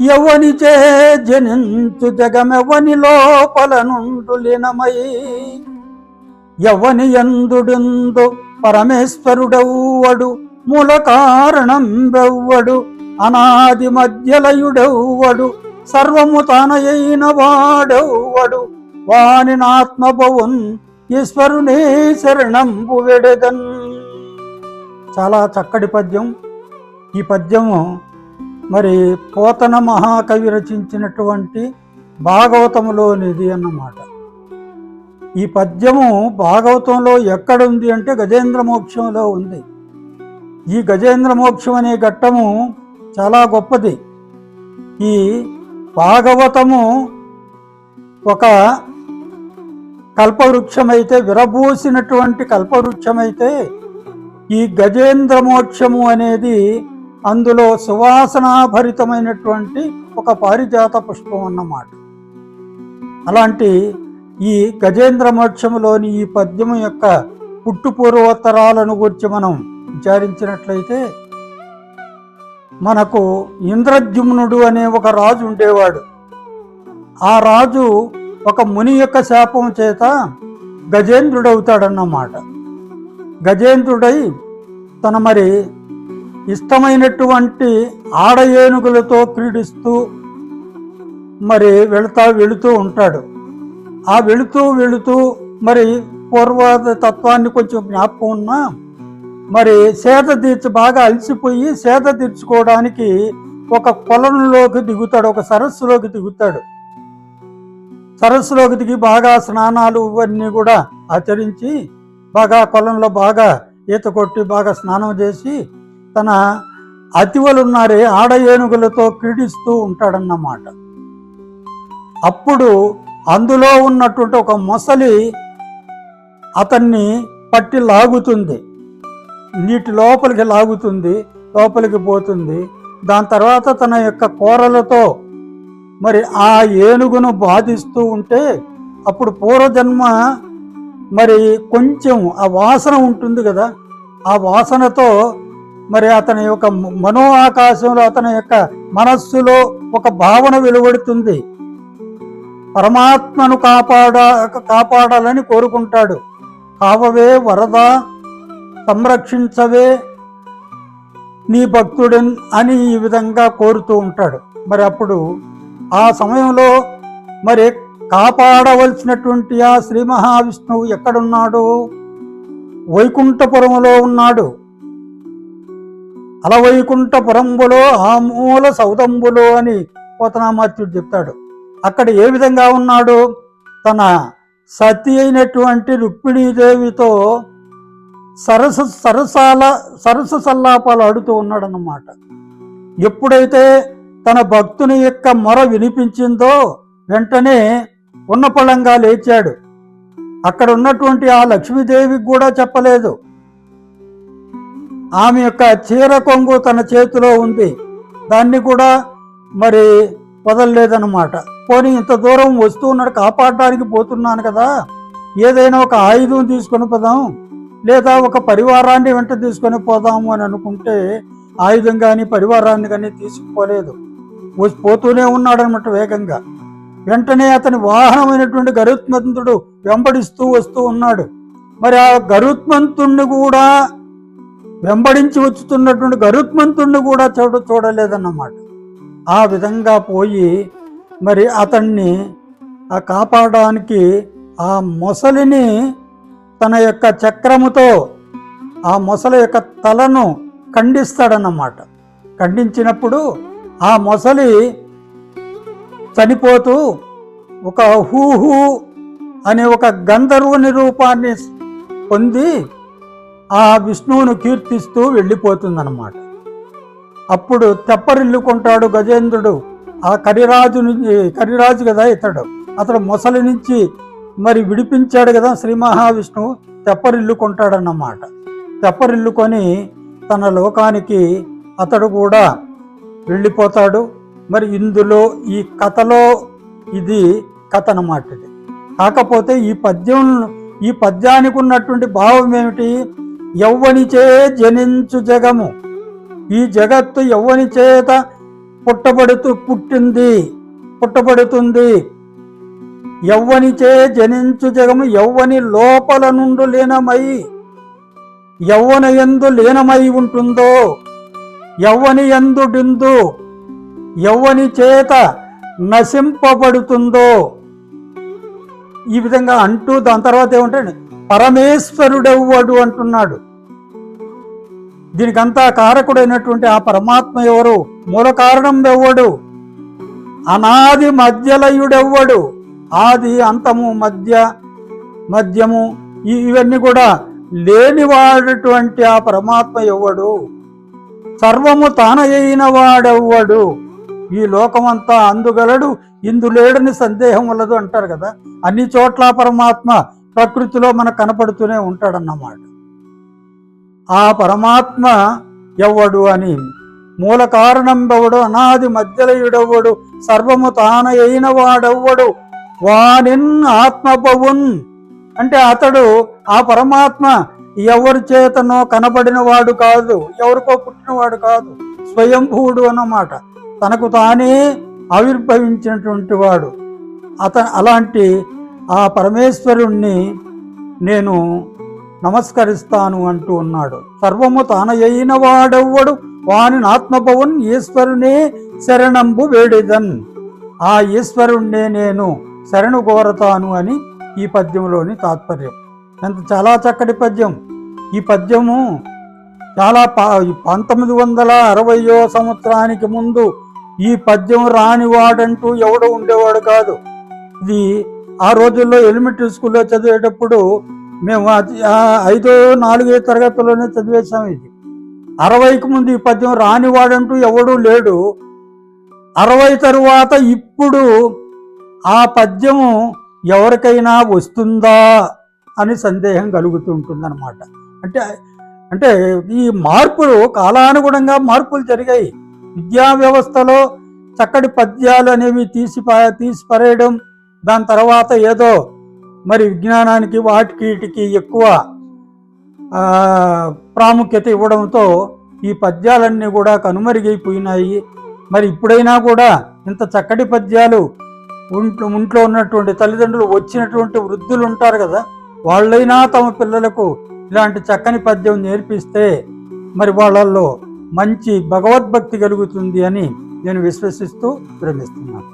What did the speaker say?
ఎవనిచే జనించు జగమెవని లోపల నుండు లీనమై. ఎవని ఎందుడిందు పరమేశ్వరుడెవ్వడు మూల కారణం బెవ్వడు అనాది మధ్యలయుడెవ్వడు సర్వము తానయైన వాడెవ్వడు. వాని నాత్మభవన్ ఈశ్వరునే శరణంబు వెడదన్ చాలా చక్కటి పద్యం. ఈ పద్యము మరి పోతన మహాకవి రచించినటువంటి భాగవతంలోనిది అన్నమాట. ఈ పద్యము భాగవతంలో ఎక్కడుంది అంటే గజేంద్ర మోక్షంలో ఉంది. ఈ గజేంద్ర మోక్షం అనే ఘట్టము చాలా గొప్పది. ఈ భాగవతము ఒక కల్పవృక్షమైతే విరబూసినటువంటి కల్పవృక్షమైతే ఈ గజేంద్ర మోక్షము అనేది అందులో సువాసనాభరితమైనటువంటి ఒక పారిజాత పుష్పం అన్నమాట. అలాంటి ఈ గజేంద్ర మోక్షములోని ఈ పద్యము యొక్క పుట్టుపూర్వోత్తరాలను గురించి మనం విచారించినట్లయితే మనకు ఇంద్రద్యుమ్నుడు అనే ఒక రాజు ఉండేవాడు. ఆ రాజు ఒక ముని యొక్క శాపం చేత గజేంద్రుడవుతాడన్నమాట. గజేంద్రుడై తన మరి ఇష్టమైనటువంటి ఆడ ఏనుగులతో క్రీడిస్తూ మరి వెళుతా వెళుతూ ఉంటాడు. ఆ వెళుతూ వెళుతూ మరి పూర్వ తత్వాన్ని కొంచెం జ్ఞాపకం ఉన్నా మరి సేద తీర్చి బాగా అలసిపోయి సేద తీర్చుకోవడానికి ఒక కొలంలోకి దిగుతాడు ఒక సరస్సులోకి దిగుతాడు. సరస్సులోకి దిగి బాగా స్నానాలు ఇవన్నీ కూడా ఆచరించి బాగా కొలంలో బాగా ఈత కొట్టి బాగా స్నానం చేసి తన అతివలున్నారే ఆడ ఏనుగులతో క్రీడిస్తూ ఉంటాడన్నమాట. అప్పుడు అందులో ఉన్నటువంటి ఒక మొసలి అతన్ని పట్టి లాగుతుంది. నీటి లోపలికి లాగుతుంది లోపలికి పోతుంది. దాని తర్వాత తన యొక్క కూరలతో మరి ఆ ఏనుగును బాధిస్తూ ఉంటే అప్పుడు పూర్వజన్మ మరి కొంచెం ఆ వాసన ఉంటుంది కదా ఆ వాసనతో మరి అతని యొక్క మనో ఆకాశంలో అతని యొక్క మనస్సులో ఒక భావన వెలువడుతుంది. పరమాత్మను కాపాడ కాపాడాలని కోరుకుంటాడు. కావవే వరద సంరక్షించవే నీ భక్తుడన్ అని ఈ విధంగా కోరుతూ ఉంటాడు. మరి అప్పుడు ఆ సమయంలో మరి కాపాడవలసినటువంటి ఆ శ్రీ మహావిష్ణువు ఎక్కడున్నాడు? వైకుంఠపురంలో ఉన్నాడు. అలవైకుంఠపురంబులో ఆ మూల సౌదంబులో అని పోతనామాత్యుడు చెప్తాడు. అక్కడ ఏ విధంగా ఉన్నాడు? తన సతి అయినటువంటి రుక్మిణీదేవితో సరస సరసాల సరస సల్లాపాలు ఆడుతూ ఉన్నాడన్నమాట. ఎప్పుడైతే తన భక్తుని యొక్క మొర వినిపించిందో వెంటనే ఉన్నపళంగా లేచాడు. అక్కడ ఉన్నటువంటి ఆ లక్ష్మీదేవికి కూడా చెప్పలేదు. ఆమె యొక్క చీర కొంగు తన చేతిలో ఉంది. దాన్ని కూడా మరి వదలలేదన్నమాట. పోనీ ఇంత దూరం వస్తూ ఉన్నాడు కాపాడడానికి పోతున్నాను కదా. ఏదైనా ఒక ఆయుధం తీసుకొని పోదాం. లేదా ఒక పరివారాన్ని వెంట తీసుకొని పోదాము అని అనుకుంటే ఆయుధం కానీ పరివారాన్ని కానీ తీసుకుపోలేదు. వచ్చి పోతూనే ఉన్నాడనమాట వేగంగా. వెంటనే అతని వాహనమైనటువంటి గరుత్మంతుడు వెంబడిస్తూ వస్తూ ఉన్నాడు. మరి ఆ గరుత్మంతుణ్ణి కూడా వెంబడించి వచ్చుతున్నటువంటి గరుత్మంతుణ్ణి కూడా చూడ చూడలేదన్నమాట. ఆ విధంగా పోయి మరి అతన్ని ఆ కాపాడడానికి ఆ మొసలిని తన యొక్క చక్రముతో ఆ మొసలి యొక్క తలను ఖండిస్తాడన్నమాట. ఖండించినప్పుడు ఆ మొసలి చనిపోతూ ఒక హూహూ అనే ఒక గంధర్వుని రూపాన్ని పొంది ఆ విష్ణువును కీర్తిస్తూ వెళ్ళిపోతుందన్నమాట. అప్పుడు తెప్పరిల్లుకుంటాడు గజేంద్రుడు. ఆ కరిరాజు నుంచి కరిరాజు కదా ఇతడు. అతడు మొసలి నుంచి మరి విడిపించాడు కదా శ్రీ మహావిష్ణువు తెప్పరిల్లుకుంటాడన్నమాట. తెప్పరిల్లుకొని తన లోకానికి అతడు కూడా వెళ్ళిపోతాడు. మరి ఇందులో ఈ కథలో ఇది కథ అన్నమాట కాకపోతే ఈ పద్యం ఈ పద్యానికి ఉన్నటువంటి భావం ఏమిటి? యవ్వనిచే జనించు జగము. ఈ జగత్తు యవ్వని చేత పుట్టబడుతూ పుట్టింది పుట్టబడుతుంది. యవ్వనిచే జనించు జగము యవ్వని లోపల నుండి లీనమై యవ్వన ఎందు లీనమై ఉంటుందో యవ్వని ఎందు డిందు యవ్వని చేత నశింపబడుతుందో. ఈ విధంగా అంటూ దాని తర్వాత ఏమంటాడు పరమేశ్వరుడెవ్వడు అంటున్నాడు. దీనికంతా కారకుడైనటువంటి ఆ పరమాత్మ ఎవరు? మూల కారణం ఎవ్వడు అనాది మధ్యలయుడెవ్వడు? ఆది అంతము మధ్య మధ్యము ఇవన్నీ కూడా లేనివాడటువంటి ఆ పరమాత్మ ఎవ్వడు సర్వము తానయైన వాడెవ్వడు? ఈ లోకమంతా అందుగలడు ఇందు లేడని సందేహం వల్లదు అంటారు కదా. అన్ని చోట్ల పరమాత్మ ప్రకృతిలో మనకు కనపడుతూనే ఉంటాడన్నమాట. ఆ పరమాత్మ ఎవ్వడు అని మూల కారణంబవుడు ఎవడు అనాది మధ్యలయుడవ్వడు సర్వము తానయైన వాడెవ్వడు? వానిన్ ఆత్మభవున్. అంటే అతడు ఆ పరమాత్మ ఎవరి చేతనో కనబడిన వాడు కాదు ఎవరికో పుట్టినవాడు కాదు స్వయంభూడు అన్నమాట. తనకు తానే ఆవిర్భవించినటువంటి వాడు. అత అలాంటి ఆ పరమేశ్వరుణ్ణి నేను నమస్కరిస్తాను అంటూ ఉన్నాడు. సర్వము తానయైన వాడెవ్వడు? వాని ఆత్మభవన్ ఈశ్వరునే శరణంబు వేడిదన్. ఆ ఈశ్వరుణ్ణే నేను శరణు కోరతాను అని ఈ పద్యంలోని తాత్పర్యం. ఎంత చాలా చక్కటి పద్యం. ఈ పద్యము చాలా పంతొమ్మిది వందల అరవయో సంవత్సరానికి ముందు ఈ పద్యం రానివాడంటూ ఎవడు ఉండేవాడు కాదు. ఇది ఆ రోజుల్లో ఎలిమెంటరీ స్కూల్లో చదివేటప్పుడు మేము ఐదో నాలుగో తరగతిలోనే చదివేశాం ఇది. అరవైకి ముందు ఈ పద్యం రానివాడంటూ ఎవడూ లేడు. అరవై తరువాత ఇప్పుడు ఆ పద్యము ఎవరికైనా వస్తుందా అని సందేహం కలుగుతూ ఉంటుందన్నమాట అంటే అంటే ఈ మార్పులు కాలానుగుణంగా మార్పులు జరిగాయి. విద్యా వ్యవస్థలో చక్కటి పద్యాలు అనేవి తీసి తీసి పరేయడం దాని తర్వాత ఏదో మరి విజ్ఞానానికి వాటికి ఎక్కువ ప్రాముఖ్యత ఇవ్వడంతో ఈ పద్యాలన్నీ కూడా కనుమరుగైపోయినాయి. మరి ఇప్పుడైనా కూడా ఇంత చక్కటి పద్యాలు ఒంట్లో ఉన్నటువంటి తల్లిదండ్రులు వచ్చినటువంటి వృద్ధులు ఉంటారు కదా వాళ్ళైనా తమ పిల్లలకు ఇలాంటి చక్కని పద్యం నేర్పిస్తే మరి వాళ్ళల్లో మంచి భగవద్భక్తి కలుగుతుంది అని నేను విశ్వసిస్తూ ప్రేమిస్తున్నాను